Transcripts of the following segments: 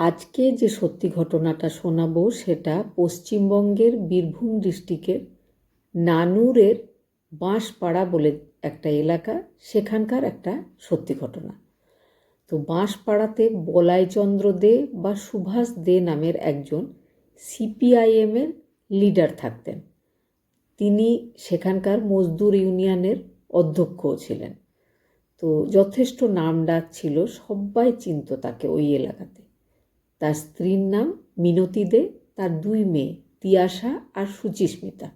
আজকে যে সত্যি ঘটনাটা শোনাবো সেটা পশ্চিমবঙ্গের বীরভূম ডিস্ট্রিক্টের নানুরের বাঁশপাড়া বলে একটা এলাকা, সেখানকার একটা সত্যি ঘটনা। তো বাঁশপাড়াতে বলাইচন্দ্র দে বা সুভাষ দে নামের একজন সিপিআইএমের লিডার থাকতেন। তিনি সেখানকার মজদুর ইউনিয়নের অধ্যক্ষও ছিলেন। তো যথেষ্ট নাম ডাক ছিল, সবাই চিনত তাকে ওই এলাকাতে। তার স্ত্রীর নাম মিনতি দে, তার দুই মেয়ে তিয়াশা আর সুচিস্মিতা।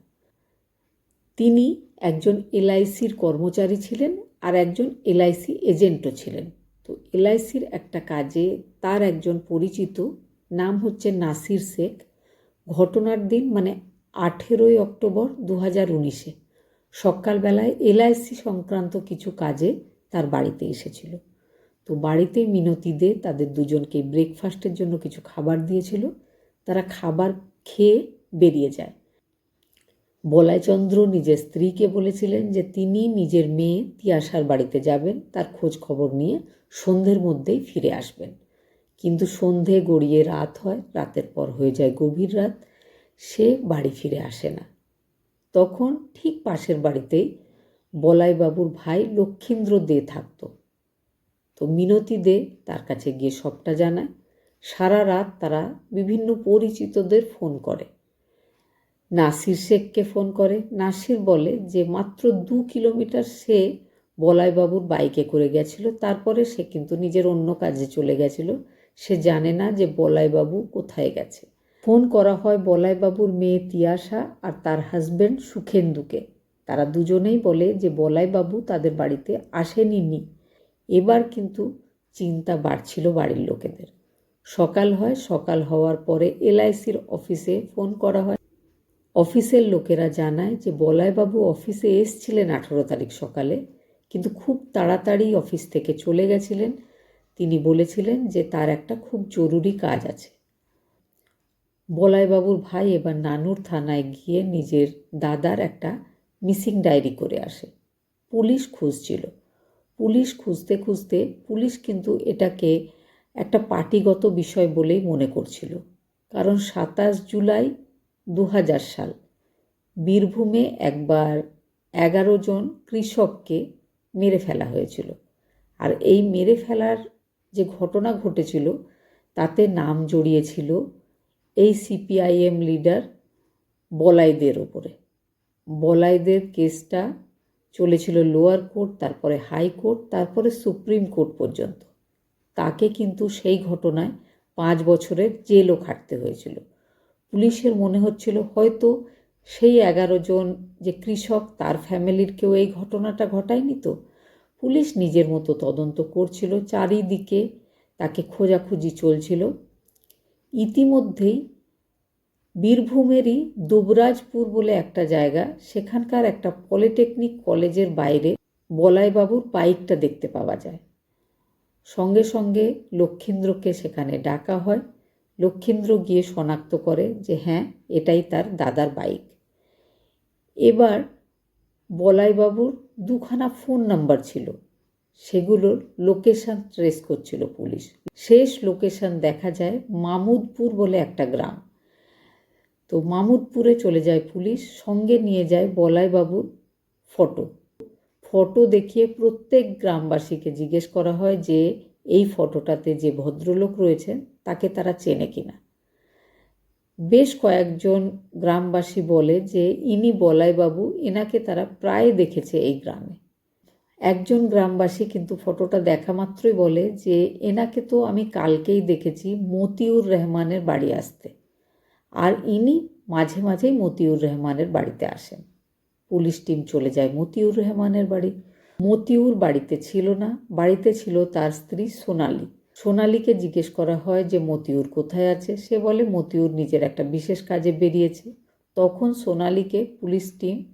তিনি একজন এলআইসির কর্মচারী ছিলেন আর একজন এলআইসি এজেন্টও ছিলেন। তো এলআইসির একটা কাজে তার একজন পরিচিত, নাম হচ্ছে নাসির শেখ, ঘটনার দিন মানে আঠেরোই অক্টোবর দু হাজার উনিশে। সকালবেলায় এলআইসি সংক্রান্ত কিছু কাজে তার বাড়িতে এসেছিল। তো বাড়িতে মিনতি দে, তাদের দুজনকে ব্রেকফাস্টের জন্য কিছু খাবার দিয়েছিল। তারা খাবার খেয়ে বেরিয়ে যায়। বলাইচন্দ্র নিজের স্ত্রীকে বলেছিলেন যে, তিনি নিজের মেয়ে তিয়াশার বাড়িতে যাবেন, তার খোঁজ খবর নিয়ে সন্ধ্যের মধ্যেই ফিরে আসবেন। কিন্তু সন্ধে গড়িয়ে রাত হয়, রাতের পর হয়ে যায় গভীর রাত, সে বাড়ি ফিরে আসে না। তখন ঠিক পাশের বাড়িতেই বলাইবাবুর ভাই লক্ষীন্দ্র দে থাকতো। তো মিনতি দে তার কাছে গিয়ে সবটা জানায়। সারা রাত তারা বিভিন্ন পরিচিতদের ফোন করে। নাসির শেখকে ফোন করে। নাসির বলে যে, মাত্র দু কিলোমিটার সে বলাইবাবুর বাইকে করে গেছিল। তারপরে সে কিন্তু নিজের অন্য কাজে চলে গেছিল। সে জানে না যে বলাইবাবু কোথায় গেছে। ফোন করা হয় বলাইবাবুর মেয়ে তিয়াশা আর তার হাজব্যান্ড সুখেন্দুকে। তারা দুজনেই বলে যে, বলাইবাবু তাদের বাড়িতে আসেনি নি। এবার কিন্তু চিন্তা বাড়ছিল বাড়ির লোকেদের। সকাল হয়, সকাল হওয়ার পরে এলআইসির অফিসে ফোন করা হয়। অফিসের লোকেরা জানায় যে বলাইবাবু অফিসে এসছিলেন আঠেরো তারিখ সকালে, কিন্তু খুব তাড়াতাড়ি অফিস থেকে চলে গেছিলেন। তিনি বলেছিলেন যে তার একটা খুব জরুরি কাজ আছে। বলাইবাবুর ভাই এবার নানুর থানায় গিয়ে নিজের দাদার একটা মিসিং ডায়েরি করে আসে। পুলিশ খুঁজছিল। পুলিশ খুঁজতে খুঁজতে পুলিশ কিন্তু এটাকে একটা পার্টিগত বিষয় বলেই মনে করছিল। কারণ সাতাশ জুলাই দু হাজার সাল, বীরভূমে একবার এগারো জন কৃষককে মেরে ফেলা হয়েছিল। আর এই মেরে ফেলার যে ঘটনা ঘটেছিল, তাতে নাম জড়িয়েছিল এই সিপিআইএম লিডার বলাইদের ওপরে। বলাইদের কেসটা চলেছিল লোয়ার কোর্ট, তারপরে হাইকোর্ট তারপরে সুপ্রিম কোর্ট পর্যন্ত। তাকে কিন্তু সেই ঘটনায় পাঁচ বছরের জেলও খাটতে হয়েছিল। পুলিশের মনে হচ্ছিল হয়তো সেই এগারো জন যে কৃষক, তার ফ্যামিলির কেউ এই ঘটনাটা ঘটায়নি তো। পুলিশ নিজের মতো তদন্ত করছিল, চারিদিকে তাকে খোঁজাখুঁজি চলছিল। ইতিমধ্যেই বীরভূমেরই দুবরাজপুর বলে একটা জায়গা, সেখানকার একটা পলিটেকনিক কলেজের বাইরে বলাইবাবুর বাইকটা দেখতে পাওয়া যায়। সঙ্গে সঙ্গে লক্ষীন্দ্রকে সেখানে ডাকা হয়। লক্ষীন্দ্র গিয়ে শনাক্ত করে যে হ্যাঁ এটাই তার দাদার বাইক। এবার বলাইবাবুর দুখানা ফোন নাম্বার ছিল। সেগুলোর লোকেশান ট্রেস করছিল পুলিশ। শেষ লোকেশান দেখা যায় মামুদপুর বলে একটা গ্রাম। তো মামুদপুরে চলে যায় পুলিশ, সঙ্গে নিয়ে যায় বলাইবাবুর ফটো। ফটো দেখিয়ে প্রত্যেক গ্রামবাসীকে জিজ্ঞেস করা হয় যে, এই ফটোটাতে যে ভদ্রলোক রয়েছেন, তাকে তারা চেনে কিনা বেশ কয়েকজন গ্রামবাসী বলে যে, ইনি বলাইবাবু, এনাকে তারা প্রায় দেখেছে এই গ্রামে। একজন গ্রামবাসী কিন্তু ফটোটা দেখা মাত্রই বলে যে, এনাকে তো আমি কালকেই দেখেছি মতিউর রহমানের বাড়ি আসতে। আর ইনি মাঝে মাঝেই মতিউর রহমানের বাড়িতে আসেন। পুলিশ টিম চলে যায় মতিউর রহমানের বাড়ি। মতিউর বাড়িতে ছিল না, বাড়িতে ছিল তার স্ত্রী সোনালি। সোনালিকে জিজ্ঞেস করা হয় যে, মতিউর কোথায় আছে? সে বলে, মতিউর নিজের একটা বিশেষ কাজে বেরিয়েছে। তখন সোনালিকে পুলিশ টিম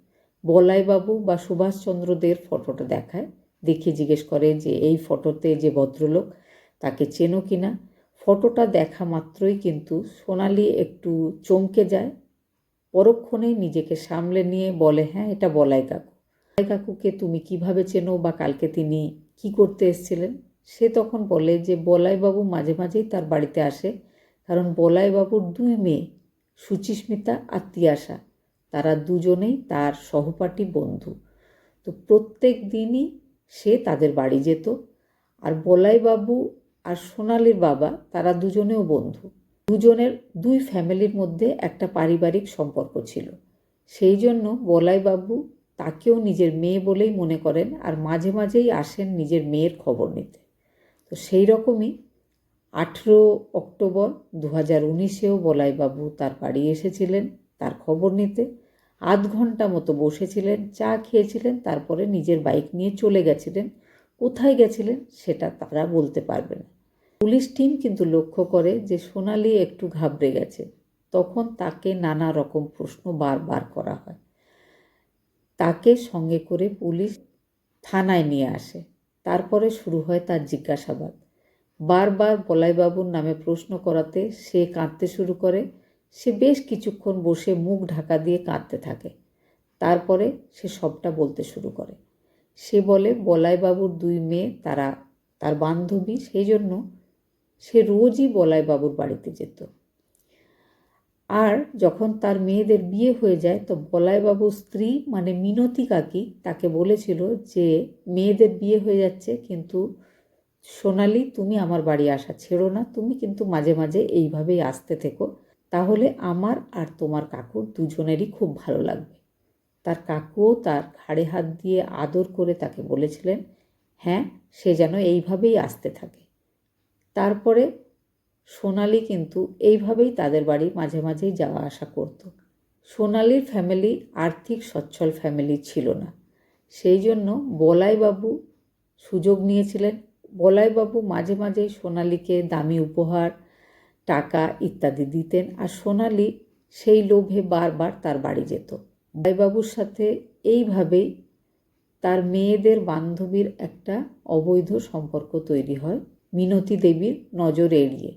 বলাইবাবু বা সুভাষচন্দ্রদের ফটোটা দেখায় দেখে জিজ্ঞেস করে যে, এই ফটোতে যে ভদ্রলোক, তাকে চেনো কিনা ফটোটা দেখা মাত্রই কিন্তু সোনালি একটু চমকে যায় পরক্ষণেই নিজেকে সামলে নিয়ে বলে হ্যাঁ এটা বলাই কাকু। বলাই কাকুকে, তুমি কীভাবে চেনো বা কালকে তিনি কি করতে এসেছিলেন? সে তখন বলে যে, বলাইবাবু মাঝে মাঝেই তার বাড়িতে আসে। কারণ বলাইবাবুর দুই মেয়ে, সুচিস্মিতা আর তিয়াশা, তারা দুজনেই তার সহপাঠী বন্ধু। তো প্রত্যেক দিনই সে তাদের বাড়ি যেত। আর বলাইবাবু আর সোনালির বাবা, তারা দুজনেও বন্ধু। দুজনের দুই ফ্যামিলির মধ্যে একটা পারিবারিক সম্পর্ক ছিল। সেই জন্য বলাইবাবু তাকেও নিজের মেয়ে বলেই মনে করেন আর মাঝে মাঝেই আসেন নিজের মেয়ের খবর নিতে। তো সেই রকমই আঠেরো অক্টোবর দু হাজার উনিশেও বলাইবাবু তার বাড়ি এসেছিলেন, তার খবর নিতে। আধ ঘণ্টা মতো বসেছিলেন, চা খেয়েছিলেন, তারপরে নিজের বাইক নিয়ে চলে গেছিলেন। কোথায় গেছিলেন সেটা তারা বলতে পারবে না। পুলিশ টিম কিন্তু লক্ষ্য করে যে সোনালি একটু ঘাবড়ে গেছে। তখন তাকে নানা রকম প্রশ্ন বারবার করা হয়। তাকে সঙ্গে করে পুলিশ থানায় নিয়ে আসে। তারপরে শুরু হয় তার জিজ্ঞাসাবাদ। বারবার বলাইবাবুর নামে প্রশ্ন করাতে সে কাঁদতে শুরু করে। সে বেশ কিছুক্ষণ বসে মুখ ঢাকা দিয়ে কাঁদতে থাকে। তারপরে সে সবটা বলতে শুরু করে। সে বলে, বলাইবাবুর দুই মেয়ে, তারা, তার বান্ধবী, সেই জন্য সে রোজই বলায় বাবুর বাড়িতে যেত। আর যখন তার মেয়েদের বিয়ে হয়ে যায়, তো বলাইবাবুর স্ত্রী মানে মিনতি কাকি, তাকে বলেছিল যে, মেয়েদের বিয়ে হয়ে যাচ্ছে, কিন্তু সোনালি, তুমি আমার বাড়ি আসা ছেড়ো না, তুমি কিন্তু মাঝে মাঝে এইভাবেই আসতে থেকো। তাহলে আমার আর তোমার কাকুর দুজনেরই খুব ভালো লাগবে। তার কাকুও তার ঘাড়ে হাত দিয়ে আদর করে তাকে বলেছিলেন হ্যাঁ সে যেন এইভাবেই আসতে থাকে। তারপরে সোনালি কিন্তু এইভাবেই তাদের বাড়ি মাঝে মাঝেই যাওয়া আসা করত। সোনালির ফ্যামিলি আর্থিক সচ্ছল ফ্যামিলি ছিল না। সেই জন্য বলাইবাবু সুযোগ নিয়েছিলেন। বলাইবাবু মাঝে মাঝেই সোনালিকে দামি উপহার, টাকা ইত্যাদি দিতেন আর সোনালি সেই লোভে বারবার তার বাড়ি যেত। বলাইবাবুর সাথে এইভাবেই তার মেয়েদের বান্ধবীর একটা অবৈধ সম্পর্ক তৈরি হয়। মিনতি দেবীর নজর এড়িয়ে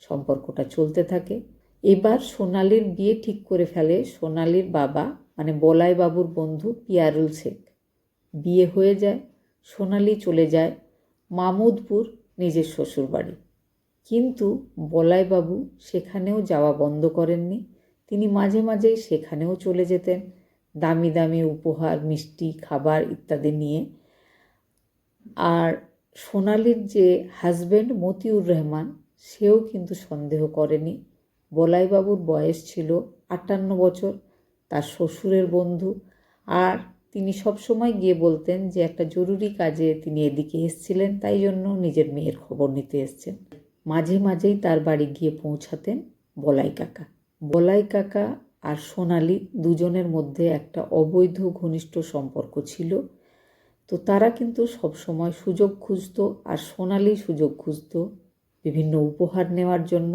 সম্পর্কটা চলতে থাকে। এবার সোনালির বিয়ে ঠিক করে ফেলে সোনালির বাবা মানে বলাই বাবুর বন্ধু পিয়ারুল শেখ। বিয়ে হয়ে যায়, সোনালি চলে যায় মামুদপুর নিজের শ্বশুরবাড়ি। কিন্তু বলাইবাবু সেখানেও যাওয়া বন্ধ করেননি। তিনি মাঝে মাঝেই সেখানেও চলে যেতেন। দামি দামি উপহার, মিষ্টি, খাবার ইত্যাদি নিয়ে। আর সোনালির যে হাজব্যান্ড মতিউর রহমান, সেও কিন্তু সন্দেহ করেনি। বলাইবাবুর বয়স ছিল আটান্ন বছর, তার শ্বশুরের বন্ধু। আর তিনি সবসময় গিয়ে বলতেন যে একটা জরুরি কাজে তিনি এদিকে এসছিলেন, তাই জন্য নিজের মেয়ের খবর নিতে এসছেন। মাঝে মাঝেই তার বাড়ি গিয়ে পৌঁছাতেন বলাই কাকা। বলাই কাকা আর সোনালি দুজনের মধ্যে একটা অবৈধ ঘনিষ্ঠ সম্পর্ক ছিল। তো তারা কিন্তু সবসময় সুযোগ খুঁজতো আর সোনালি সুযোগ খুঁজতো বিভিন্ন উপহার নেওয়ার জন্য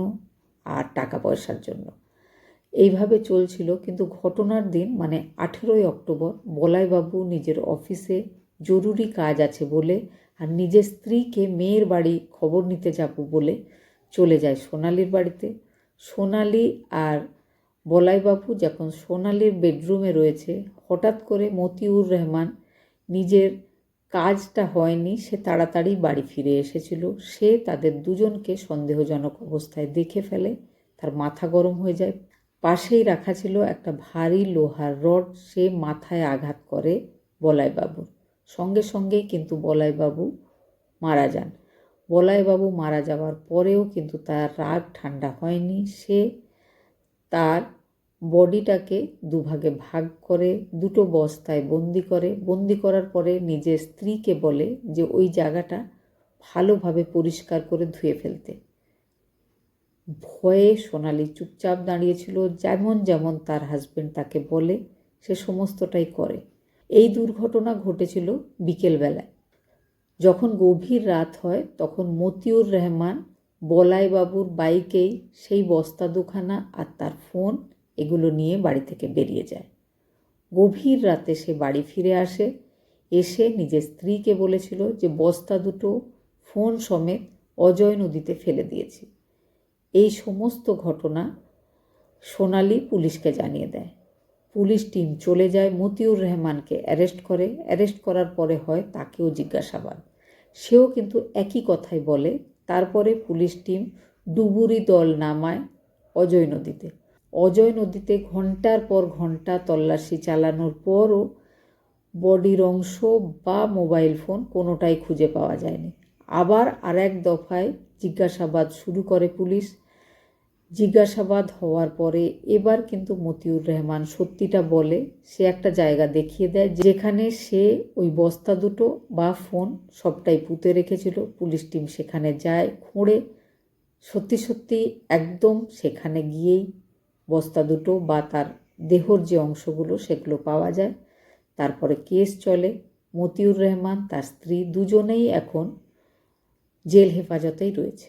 আর টাকা পয়সার জন্য। এইভাবে চলছিল, কিন্তু ঘটনার দিন মানে আঠেরোই অক্টোবর, বলাইবাবু নিজের অফিসে জরুরি কাজ আছে বলে আর নিজের স্ত্রীকে মেয়ের বাড়ি খবর নিতে যাব বলে চলে যায় সোনালির বাড়িতে। সোনালি আর বলাইবাবু যখন সোনালির বেডরুমে রয়েছে, হঠাৎ করে মতিউর রহমান নিজের কাজটা হয়নি, সে তাড়াতাড়ি বাড়ি ফিরে এসেছিল। সে তাদের দুজনকে সন্দেহজনক অবস্থায় দেখে ফেলে। তার মাথা গরম হয়ে যায়। পাশেই রাখা ছিল একটা ভারী লোহার রড। সে মাথায় আঘাত করে বলাইবাবুর সঙ্গে সঙ্গেই কিন্তু বলাইবাবু মারা যান। বলাইবাবু মারা যাওয়ার পরেও কিন্তু তার রাগ ঠান্ডা হয়নি। সে তার বডিটাকে দুভাগে ভাগ করে, দুটো বস্তায় বন্দি করে। বন্দি করার পরে নিজের স্ত্রীকে বলে যে ওই জায়গাটা ভালোভাবে পরিষ্কার করে ধুয়ে ফেলতে। ভয়ে সোনালি চুপচাপ দাঁড়িয়েছিল, যেমন যেমন তার হাজব্যান্ড তাকে বলে, সে সমস্তটাই করে। এই দুর্ঘটনা ঘটেছিল বিকেলবেলায়। যখন গভীর রাত হয়, তখন মতিউর রহমান, বলাইবাবুর বাইকেই সেই বস্তা দুখানা আর তার ফোন এগুলো নিয়ে বাড়ি থেকে বেরিয়ে যায়। গভীর রাতে সে বাড়ি ফিরে আসে। এসে নিজের স্ত্রীকে বলেছিল যে, বস্তা দুটো, ফোন সমেত অজয় নদীতে ফেলে দিয়েছি। এই সমস্ত ঘটনা সোনালি পুলিশকে জানিয়ে দেয়। পুলিশ টিম চলে যায় মতিউর রহমানকে অ্যারেস্ট করে। অ্যারেস্ট করার পরে হয় তাকেও জিজ্ঞাসাবাদ। সেও কিন্তু একই কথাই বলে। তারপরে পুলিশ টিম ডুবুরি দল নামায় অজয় নদীতে। অজয় নদীতে ঘণ্টার পর ঘণ্টা তল্লাশি চালানোর পরও বডির অংশ বা মোবাইল ফোন কোনোটাই খুঁজে পাওয়া যায়নি। আবার আর এক দফায় জিজ্ঞাসাবাদ শুরু করে পুলিশ। জিজ্ঞাসাবাদ হওয়ার পরে এবার কিন্তু মতিউর রহমান সত্যিটা বলে, সে একটা জায়গা দেখিয়ে দেয় যেখানে সে ওই বস্তা দুটো বা ফোন সবটাই পুঁতে রেখেছিল। পুলিশ টিম সেখানে যায়, খুঁড়ে। সত্যি সত্যি একদম সেখানে গিয়েই বস্তা দুটো বা তার দেহর যে অংশগুলো সেগুলো পাওয়া যায়। তারপরে কেস চলে। মতিউর রহমান, তার স্ত্রী দুজনেই এখন জেল হেফাজতেই রয়েছে।